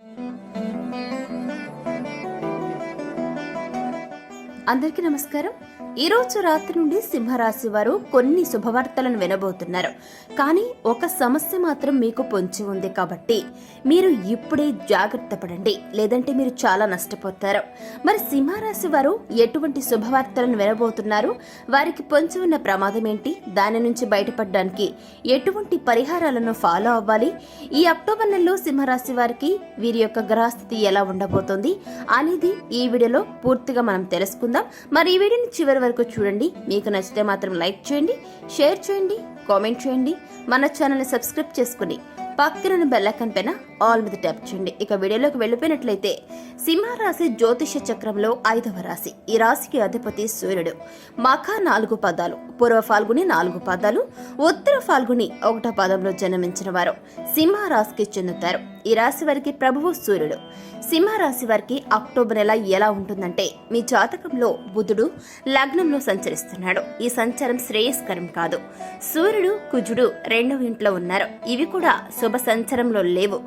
Música అందరికీ నమస్కారం. ఈ రోజు రాత్రి నుండి సింహరాశి వారు కొన్ని శుభవార్తలను వినబోతున్నారు. కానీ ఒక సమస్య మాత్రం మీకు పొంచి ఉంది కాబట్టి మీరు ఇప్పుడే జాగ్రత్త పడండి. లేదంటే మీరు చాలా నష్టపోతారు. మరి సింహరాశి వారు ఎటువంటి శుభవార్తలను వినబోతున్నారు? వారికి పొంచి ఉన్న ప్రమాదం ఏంటి? దాని నుంచి బయటపడడానికి ఎటువంటి పరిహారాలను ఫాలో అవ్వాలి? ఈ అక్టోబర్ నెలలో సింహరాశి వారికి వీరి యొక్క గ్రహస్థితి ఎలా ఉండబోతోంది అనేది ఈ వీడియోలో పూర్తిగా మనం తెలుసుకుందాం. మరి ఈ వీడియోని చివరి వరకు చూడండి. మీకు నచ్చితే మాత్రం లైక్ చేయండి షేర్ చేయండి కామెంట్ చేయండి. మన ఛానల్ని సబ్స్క్రైబ్ చేసుకుని పక్కన బెల్లైకన్ పైన ఆల్ మీద ట్యాప్ చేయండి. ఇక వీడియోలోకి వెళ్ళిపోయినట్లయితే సింహరాశి జ్యోతిష చక్రంలో ఐదవ రాశి. ఈ రాశికి అధిపతి సూర్యుడు. మఖ నాలుగు పదాలు పూర్వ ఫాల్గుని నాలుగు పదాలు ఉత్తర ఫాల్గుని ఒకటో పదంలో జన్మించిన వారు సింహరాశికి చెందుతారు. ఈ రాశి వారికి ప్రభువు సూర్యుడు. సింహరాశి వారికి అక్టోబర్ నెల ఎలా ఉంటుందంటే మీ జాతకంలో బుధుడు లగ్నంలో సంచరిస్తున్నాడు. ఈ సంచారం శ్రేయస్కరం కాదు. సూర్యుడు కుజుడు రెండవ ఇంట్లో ఉన్నారు. ఇవి కూడా శుభ సంచారంలో లేవు.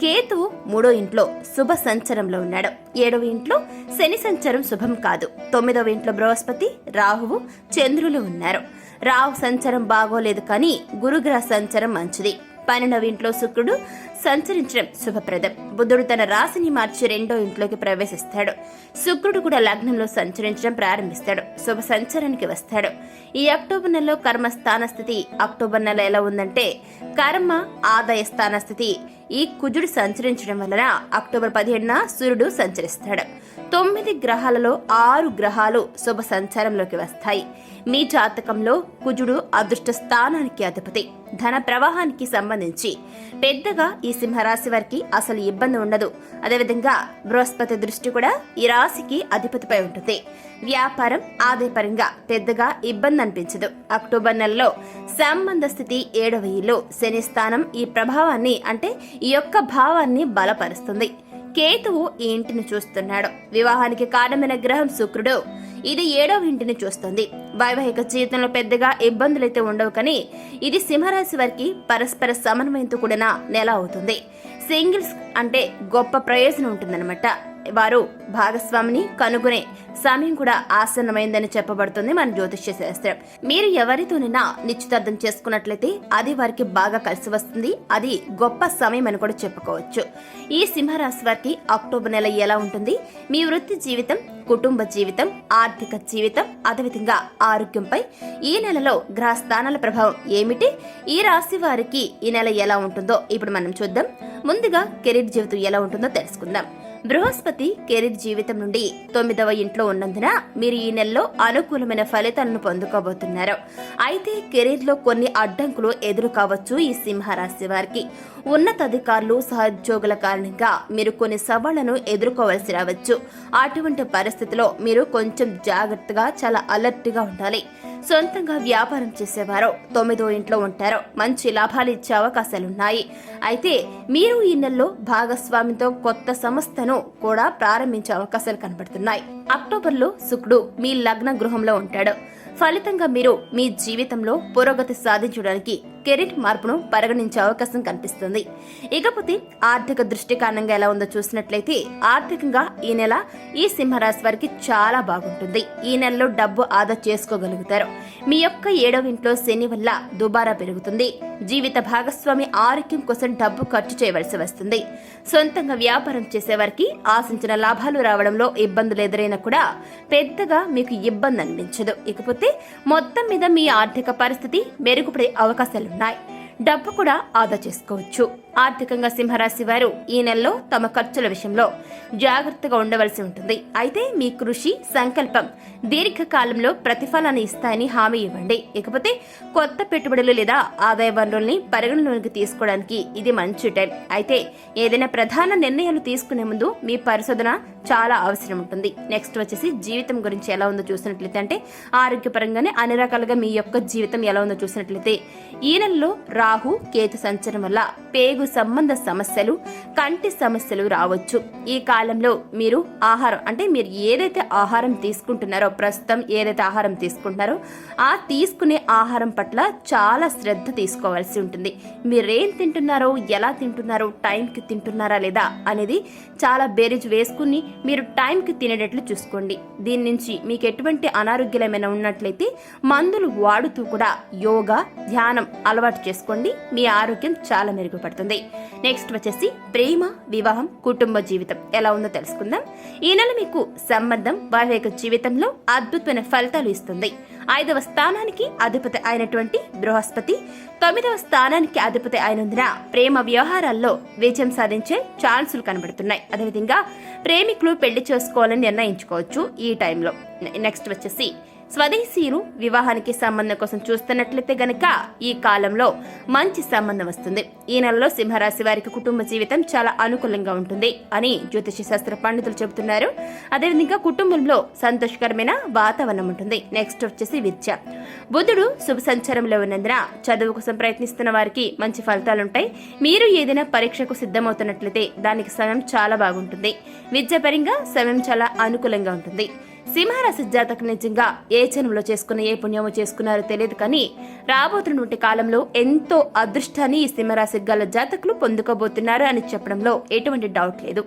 కేతువు మూడో ఇంట్లో శుభ సంచారంలో ఉన్నాడు. ఏడవ ఇంట్లో శని సంచారం శుభం కాదు. తొమ్మిదవ ఇంట్లో బృహస్పతి రాహువు చంద్రులు ఉన్నారు. రాహు సంచారం బాగోలేదు కానీ గురుగ్రహ సంచారం మంచిది. పన్నెండవ ఇంట్లో శుక్రుడు సంచరించడం శుభప్రదం. బుధుడు తన రాశిని మార్చి రెండో ఇంట్లోకి ప్రవేశిస్తాడు. శుక్రుడు కూడా లగ్నంలో సంచరించడం ప్రారంభిస్తాడు. శుభ సంచరానికి వస్తాడు. ఈ అక్టోబర్ నెలలో కర్మ స్థాన స్థితి అక్టోబర్ నెల ఎలా ఉందంటే కర్మ ఆదాయ స్థాన స్థితి ఈ కుజుడు సంచరించడం వలన అక్టోబర్ పదిహేడున సూర్యుడు సంచరిస్తాడు. తొమ్మిది గ్రహాలలో ఆరు గ్రహాలు శుభ సంచారంలోకి వస్తాయి. మీ జాతకంలో కుజుడు అదృష్ట స్థానానికి అధిపతి. ధన ప్రవాహానికి సంబంధించి. పెద్దగా ఈ సింహరాశి వారికి అసలు ఇబ్బంది ఉండదు. అదేవిధంగా బృహస్పతి దృష్టి కూడా ఈ రాశికి అధిపతిపై ఉంటుంది. వ్యాపారం ఆదాయపరంగా పెద్దగా ఇబ్బంది అనిపించదు. అక్టోబర్ నెలలో సంబంధ స్థితి ఏడవ ఇల్లు. శని స్థానం ఈ ప్రభావాన్ని అంటే ఈ యొక్క భావాన్ని బలపరుస్తుంది. కేతువు ఈ ఇంటిని చూస్తున్నాడు. వివాహానికి కారణమైన గ్రహం శుక్రుడు. ఇది ఏడవ ఇంటిని చూస్తుంది. వైవాహిక జీవితంలో పెద్దగా ఇబ్బందులైతే ఉండవు కానీ ఇది సింహరాశి వారికి పరస్పర సమన్వయంతో కూడిన నెల అవుతుంది. సింగిల్స్ అంటే గొప్ప ప్రయోజనం ఉంటుందన్నమాట. వారు భాగస్వామిని కనుగొనే సమయం కూడా ఆసన్నమైందని చెప్పబడుతుంది మన జ్యోతిష్య శాస్త్రం. మీరు ఎవరితోనైనా నిశ్చితార్థం చేసుకున్నట్లయితే అది వారికి బాగా కలిసి వస్తుంది. అది గొప్ప సమయం అని కూడా చెప్పుకోవచ్చు. ఈ సింహరాశి వారికి అక్టోబర్ నెల ఎలా ఉంటుంది? మీ వృత్తి జీవితం కుటుంబ జీవితం ఆర్థిక జీవితం అదేవిధంగా ఆరోగ్యంపై ఈ నెలలో గ్రహ స్థానాల ప్రభావం ఏమిటి? ఈ రాశి వారికి ఈ నెల ఎలా ఉంటుందో ఇప్పుడు మనం చూద్దాం. ముందుగా కెరీర్ జీవితం ఎలా ఉంటుందో తెలుసుకుందాం. బృహస్పతి కెరీర్ జీవితం నుండి తొమ్మిదవ ఇంట్లో ఉన్నందున మీరు ఈ నెలలో అనుకూలమైన ఫలితాలను పొందుకోబోతున్నారు. అయితే కెరీర్లో కొన్ని అడ్డంకులు ఎదురు కావచ్చు ఈ సింహరాశి వారికి. ఉన్నతాధికారులు సహోద్యోగుల కారణంగా మీరు కొన్ని సవాళ్ళను ఎదుర్కోవాల్సి రావచ్చు. అటువంటి పరిస్థితిలో మీరు కొంచెం జాగ్రత్తగా చాలా అలర్ట్గా ఉండాలి. సొంతంగా వ్యాపారం చేసేవారో తొమ్మిదో ఇంట్లో ఉంటారో మంచి లాభాలు ఇచ్చే అవకాశాలున్నాయి. అయితే మీరు ఈ నెలలో భాగస్వామితో కొత్త సంస్థను కూడా ప్రారంభించే అవకాశాలు కనబడుతున్నాయి. అక్టోబర్లో శుక్రుడు మీ లగ్న గృహంలో ఉంటాడు. ఫలితంగా మీరు మీ జీవితంలో పురోగతి సాధించడానికి కెరీర్ మార్పును పరిగణించే అవకాశం కనిపిస్తుంది. ఇకపోతే ఆర్థిక దృష్టి కారణంగా ఎలా ఉందో చూసినట్లయితే ఆర్థికంగా ఈ నెల ఈ సింహరాశి వారికి చాలా బాగుంటుంది. ఈ నెలలో డబ్బు ఆదా చేసుకోగలుగుతారు. మీ యొక్క ఏడవ ఇంట్లో శని వల్ల దుబారా పెరుగుతుంది. జీవిత భాగస్వామి ఆరోగ్యం కోసం డబ్బు ఖర్చు చేయవలసి వస్తుంది. సొంతంగా వ్యాపారం చేసేవారికి ఆశించిన లాభాలు రావడంలో ఇబ్బందులు ఎదురైనా కూడా పెద్దగా మీకు ఇబ్బంది అనిపించదు. ఇకపోతే మొత్తం మీద మీ ఆర్థిక పరిస్థితి మెరుగుపడే అవకాశాలు ఉన్నాయి. డబ్బు కూడా ఆదా చేసుకోవచ్చు. ఆర్థికంగా సింహరాశి వారు ఈ నెలలో తమ ఖర్చుల విషయంలో జాగ్రత్తగా ఉండవలసి ఉంటుంది. అయితే మీ కృషి సంకల్పం దీర్ఘకాలంలో ప్రతిఫలాన్ని ఇస్తాయని హామీ ఇవ్వండి. ఇకపోతే కొత్త పెట్టుబడులు లేదా ఆదాయ వనరుల్ని పరిగణలోకి తీసుకోవడానికి ఇది మంచి టైం. అయితే ఏదైనా ప్రధాన నిర్ణయాలు తీసుకునే ముందు మీ పరిశోధన చాలా అవసరం ఉంటుంది. నెక్స్ట్ వచ్చేసి జీవితం గురించి ఎలా ఉందో చూసినట్లయితే అంటే ఆరోగ్యపరంగానే అన్ని రకాలుగా మీ యొక్క జీవితం ఎలా ఉందో చూసినట్లయితే ఈ నెలలో రాహు కేతు సంచరం వల్ల పేగు సంబంధ సమస్యలు కంటి సమస్యలు రావచ్చు. ఈ కాలంలో మీరు ఆహారం అంటే మీరు ఏదైతే ఆహారం తీసుకుంటున్నారో ప్రస్తుతం ఏదైతే ఆహారం తీసుకుంటున్నారో ఆ తీసుకునే ఆహారం పట్ల చాలా శ్రద్ధ తీసుకోవాల్సి ఉంటుంది. మీరేం తింటున్నారో ఎలా తింటున్నారో టైంకి తింటున్నారా లేదా అనేది చాలా బేరీజ్ వేసుకుని మీరు టైంకి తినేటట్లు చూసుకోండి. దీని నుంచి మీకు ఎటువంటి అనారోగ్యాలు ఏమైనా ఉన్నట్లయితే మందులు వాడుతూ కూడా యోగా ధ్యానం అలవాటు చేసుకోండి. మీ ఆరోగ్యం చాలా మెరుగుపడుతుంది. నెక్స్ట్ వచ్చేసి ప్రేమ వివాహం కుటుంబ జీవితం. ఎలా ఉందో తెలుసుకుందాం. ఈ నెల మీకు సంబంధం వైవాహిక జీవితంలో అద్భుతమైన ఫలితాలు ఇస్తుంది. ఐదవ స్థానానికి అధిపతి అయినటువంటి బృహస్పతి తొమ్మిదవ స్థానానికి అధిపతి అయినందున ప్రేమ వ్యవహారాల్లో విజయం సాధించే ఛాన్సులు కనబడుతున్నాయి. అదేవిధంగా ప్రేమికులు పెళ్ళి చేసుకోవాలని నిర్ణయించుకోవచ్చు ఈ టైంలో. నెక్స్ట్ వచ్చేసి స్వదేశీయులు వివాహానికి సంబంధం కోసం చూస్తున్నట్లయితే గనక ఈ కాలంలో మంచి సంబంధం వస్తుంది. ఈ నెలలో సింహరాశి వారికి కుటుంబ జీవితం చాలా అనుకూలంగా ఉంటుంది అని జ్యోతిష శాస్త్ర పండితులు చెబుతున్నారు. అదేవిధంగా కుటుంబంలో సంతోషకరమైన వాతావరణం ఉంటుంది. నెక్స్ట్ వచ్చేసి విద్య. బుధుడు శుభ సంచారంలో ఉన్నందున చదువు కోసం ప్రయత్నిస్తున్న వారికి మంచి ఫలితాలుంటాయి మీరు ఏదైనా పరీక్షకు సిద్ధమవుతున్నట్లయితే దానికి సమయం చాలా బాగుంటుంది. విద్యాపరంగా సమయం చాలా అనుకూలంగా ఉంటుంది. సింహరాశి జాతకు నిజంగా ఏ జన్మలో చేసుకున్న ఏ పుణ్యమో చేసుకున్నారో తెలియదు కానీ రాబోతున్నటువంటి కాలంలో ఎంతో అదృష్టాన్ని ఈ సింహరాశి గల జాతకులు పొందుకోబోతున్నారు అని చెప్పడంలో ఎటువంటి డౌట్ లేదు.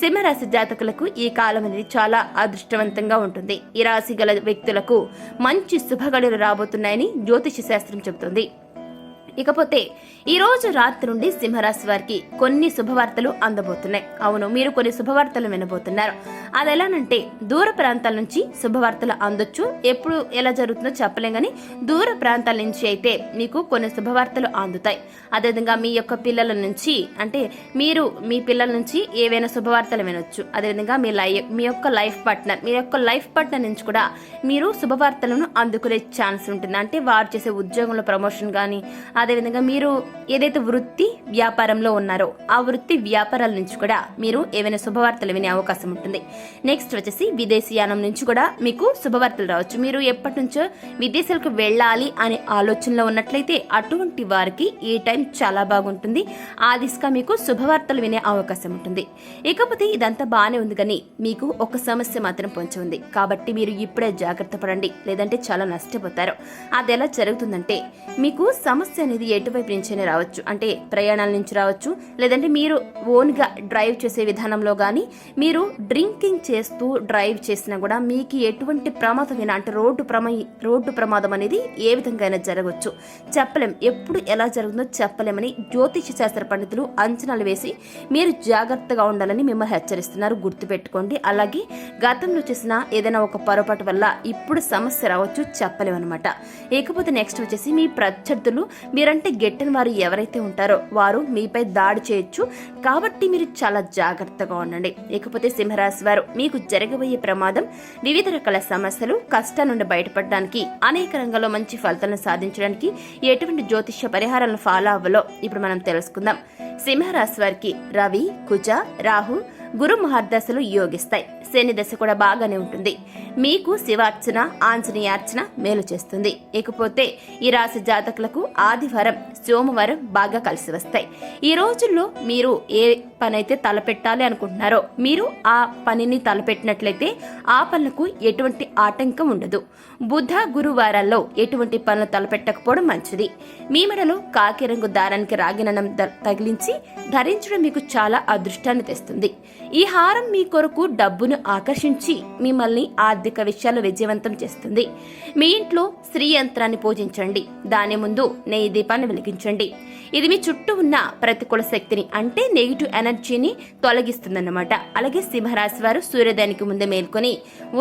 సింహరాశి జాతకులకు ఈ కాలం అనేది చాలా అదృష్టవంతంగా ఉంటుంది. ఈ రాశి గల వ్యక్తులకు మంచి శుభగడులు రాబోతున్నాయని జ్యోతిష శాస్త్రం చెబుతుంది. ఇకపోతే ఈ రోజు రాత్రి నుండి సింహరాశి వారికి కొన్ని శుభవార్తలు అందబోతున్నాయి. అవును మీరు కొన్ని శుభవార్తలు వినబోతున్నారు. అది ఎలానంటే దూర ప్రాంతాల నుంచి శుభవార్తలు అందొచ్చు. ఎప్పుడు ఎలా జరుగుతుందో చెప్పలేం కానీ దూర ప్రాంతాల నుంచి అయితే మీకు కొన్ని శుభవార్తలు అందుతాయి. అదేవిధంగా మీ యొక్క పిల్లల నుంచి అంటే మీరు మీ పిల్లల నుంచి ఏవైనా శుభవార్తలు వినొచ్చు. అదేవిధంగా మీ లైఫ్ మీ యొక్క లైఫ్ పార్ట్నర్ మీ యొక్క లైఫ్ పార్ట్నర్ నుంచి కూడా మీరు శుభవార్తలను అందుకునే ఛాన్స్ ఉంటుంది. అంటే వారు చేసే ఉద్యోగంలో ప్రమోషన్ కానీ అదేవిధంగా మీరు ఏదైతే వృత్తి వ్యాపారంలో ఉన్నారో ఆ వృత్తి వ్యాపారాల నుంచి కూడా మీరు ఏవైనా శుభవార్తలు వినే అవకాశం ఉంటుంది. నెక్స్ట్ వచ్చేసి విదేశీయానం నుంచి కూడా మీకు శుభవార్తలు రావచ్చు. మీరు ఎప్పటి నుంచో విదేశాలకు వెళ్ళాలి అనే ఆలోచనలో ఉన్నట్లయితే అటువంటి వారికి ఈ టైం చాలా బాగుంటుంది. ఆ దిశగా మీకు శుభవార్తలు వినే అవకాశం ఉంటుంది. ఇకపోతే ఇదంతా బాగానే ఉంది కానీ మీకు ఒక సమస్య మాత్రం పొంచి ఉంది. కాబట్టి మీరు ఇప్పుడే జాగ్రత్త పడండి. లేదంటే చాలా నష్టపోతారు. అది ఎలా జరుగుతుందంటే మీకు సమస్య అనేది ఎటువైపు నుంచైనా రావచ్చు. అంటే ప్రయాణాల నుంచి రావచ్చు. లేదంటే మీరు ఓన్గా డ్రైవ్ చేసే విధానంలో కానీ మీరు డ్రింకింగ్ చేస్తూ డ్రైవ్ చేసినా కూడా మీకు ఎటువంటి ప్రమాదమైనా అంటే రోడ్డు ప్రమా రోడ్డు ప్రమాదం అనేది ఏ విధంగా అయినా జరగవచ్చు చెప్పలేం. ఎప్పుడు ఎలా జరుగుతుందో చెప్పలేమని జ్యోతిష శాస్త్ర పండితులు అంచనాలు వేసి మీరు జాగ్రత్తగా ఉండాలని మిమ్మల్ని హెచ్చరిస్తున్నారు. గుర్తుపెట్టుకోండి. అలాగే గతంలో చేసిన ఏదైనా ఒక పొరపాటు వల్ల ఇప్పుడు సమస్య రావచ్చు. చెప్పలేమన్నమాట. ఇకపోతే నెక్స్ట్ వచ్చేసి మీ ప్రత్యర్థులు మీరంటే గెట్టిన వారు ఎవరైతే ఉంటారో వారు మీపై దాడి చేయొచ్చు. కాబట్టి మీరు చాలా జాగ్రత్తగా ఉండండి. ఇకపోతే సింహరాశి వారు మీకు జరగబోయే ప్రమాదం వివిధ రకాల సమస్యలు కష్టాల నుండి బయటపడడానికి అనేక రంగాల్లో మంచి ఫలితాలను సాధించడానికి ఎటువంటి జ్యోతిష్య పరిహారాలను ఫాలో అవ్వాలో ఇప్పుడు మనం తెలుసుకుందాం. సింహరాశి వారికి రవి కుజ రాహు గురు మహర్దశలు యోగిస్తాయి. శని దశ కూడా బాగానే ఉంటుంది. మీకు శివార్చన ఆంజనేయార్చన మేలు చేస్తుంది. ఇకపోతే ఈ రాశి జాతకులకు ఆదివారం సోమవారం బాగా కలిసి వస్తాయి. ఈ రోజుల్లో మీరు ఏ పనైతే తలపెట్టాలి అనుకుంటున్నారో మీరు ఆ పనిని తలపెట్టినట్లయితే ఆ పనులకు ఎటువంటి ఆటంకం ఉండదు. బుధ గురువారాల్లో ఎటువంటి పనులు తలపెట్టకపోవడం మంచిది. మీ మెడలో కాకి రంగు దారానికి రాగిననం తగిలించి ధరించడం మీకు చాలా అదృష్టాన్ని తెస్తుంది. ఈ హారం మీ కొరకు డబ్బును ఆకర్షించి మిమ్మల్ని ఆర్థిక విషయాలు విజయవంతం చేస్తుంది. మీ ఇంట్లో స్త్రీ యంత్రాన్ని పూజించండి. దాని ముందు నెయ్యి దీపాన్ని వెలిగించండి. ఇది మీ చుట్టూ ఉన్న ప్రతికూల శక్తిని అంటే నెగిటివ్ ఎనర్జీని తొలగిస్తుందన్నమాట. అలాగే సింహరాశి వారు సూర్యోదయానికి ముందే మేల్కొని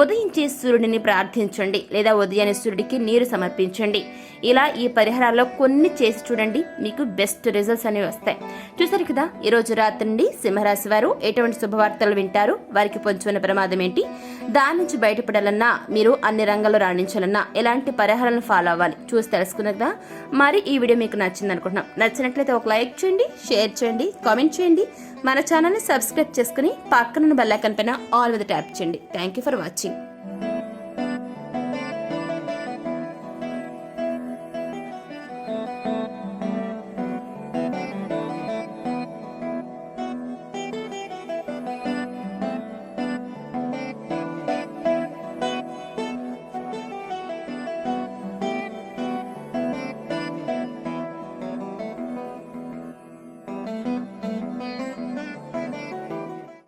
ఉదయించే సూర్యుడిని ప్రార్థించండి లేదా ఉదయాన్నే సూర్యుడికి నీరు సమర్పించండి. ఇలా ఈ పరిహారాల్లో కొన్ని చేసి చూడండి మీకు బెస్ట్ రిజల్ట్స్ అనేవి వస్తాయి. చూసారు కదా ఈరోజు రాత్రి నుండి సింహరాశి వారు ఎటువంటి శుభవార్తలు వింటారు వారికి పొంచున్న ప్రమాదం ఏంటి? దాని నుంచి బయటపడాలన్నా మీరు అన్ని రంగాల్లో రాణించాలన్నా ఎలాంటి పరిహారాలను ఫాలో అవ్వాలి? చూసి తెలుసుకున్నదా కదా. మరి ఈ వీడియో మీకు నచ్చింది అనుకుంటున్నాం నచ్చ నచ్చినట్లయితే ఒక లైక్ చేయండి షేర్ చేయండి కామెంట్ చేయండి. మన ఛానల్ని సబ్స్క్రైబ్ చేసుకుని పక్కన బెల్లైకన్ పైన ఆల్ మీద ట్యాప్ చేయండి. Thank you for watching